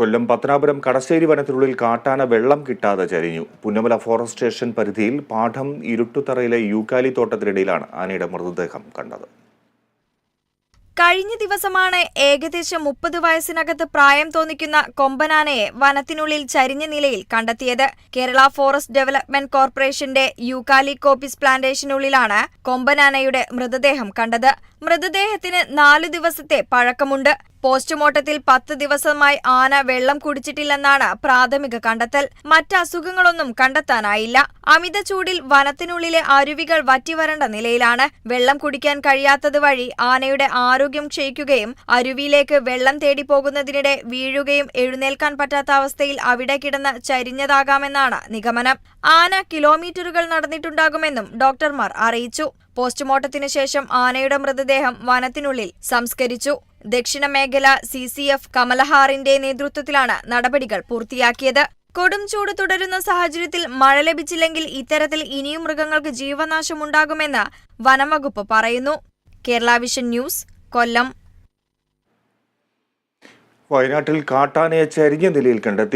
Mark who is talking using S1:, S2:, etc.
S1: കൊല്ലം പത്തനാപുരം കടശ്ശേരി വനത്തിനുള്ളിൽ കാട്ടാന വെള്ളം കിട്ടാതെ ചരിഞ്ഞു. പുന്നമല ഫോറസ്റ്റ് സ്റ്റേഷൻ പരിധിയിൽ പാഠം ഇരുട്ടുതറയിലെ യൂക്കാലി തോട്ടത്തിനിടയിലാണ് ആനയുടെ മൃതദേഹം കണ്ടത്.
S2: കഴിഞ്ഞ ദിവസമാണ് ഏകദേശം മുപ്പത് വയസ്സിനകത്ത് പ്രായം തോന്നിക്കുന്ന കൊമ്പനാനയെ വനത്തിനുള്ളിൽ ചരിഞ്ഞ നിലയിൽ കണ്ടെത്തിയത്. കേരള ഫോറസ്റ്റ് ഡെവലപ്മെന്റ് കോർപ്പറേഷന്റെ യൂക്കാലി കോപ്പിസ് പ്ലാന്റേഷനുള്ളിലാണ് കൊമ്പനാനയുടെ മൃതദേഹം കണ്ടത്. മൃതദേഹത്തിന് നാലു ദിവസത്തെ പഴക്കമുണ്ട്. പോസ്റ്റ്മോർട്ടത്തിൽ പത്ത് ദിവസമായി ആന വെള്ളം കുടിച്ചിട്ടില്ലെന്നാണ് പ്രാഥമിക കണ്ടെത്തൽ. മറ്റ് അസുഖങ്ങളൊന്നും കണ്ടെത്താനായില്ല. അമിത ചൂടിൽ വനത്തിനുള്ളിലെ അരുവികൾ വറ്റിവരണ്ട നിലയിലാണ്. വെള്ളം കുടിക്കാൻ കഴിയാത്തത് വഴി ആനയുടെ ആരോഗ്യം ക്ഷയിക്കുകയും അരുവിയിലേക്ക് വെള്ളം തേടി പോകുന്നതിനിടെ വീഴുകയും എഴുന്നേൽക്കാൻ പറ്റാത്ത അവസ്ഥയിൽ അവിടെ കിടന്ന് ചരിഞ്ഞതാകാമെന്നാണ് നിഗമനം. ആന കിലോമീറ്ററുകൾ നടന്നിട്ടുണ്ടാകുമെന്നും ഡോക്ടർമാർ അറിയിച്ചു. പോസ്റ്റ്മോർട്ടത്തിന് ശേഷം ആനയുടെ മൃതദേഹം വനത്തിനുള്ളിൽ സംസ്കരിച്ചു. ദക്ഷിണ മേഖല സി സി എഫ് കമലഹാറിന്റെ നേതൃത്വത്തിലാണ് നടപടികൾ പൂർത്തിയാക്കിയത്. കൊടും ചൂട് തുടരുന്ന സാഹചര്യത്തിൽ മഴ ലഭിച്ചില്ലെങ്കിൽ ഇത്തരത്തിൽ ഇനിയും മൃഗങ്ങൾക്ക് ജീവനാശമുണ്ടാകുമെന്ന് വനംവകുപ്പ് പറയുന്നു. Kerala vision news Kollam.
S1: വയനാട്ടിൽ കാട്ടാനയെ ചരിഞ്ഞ നിലയിൽ കണ്ടെത്തി.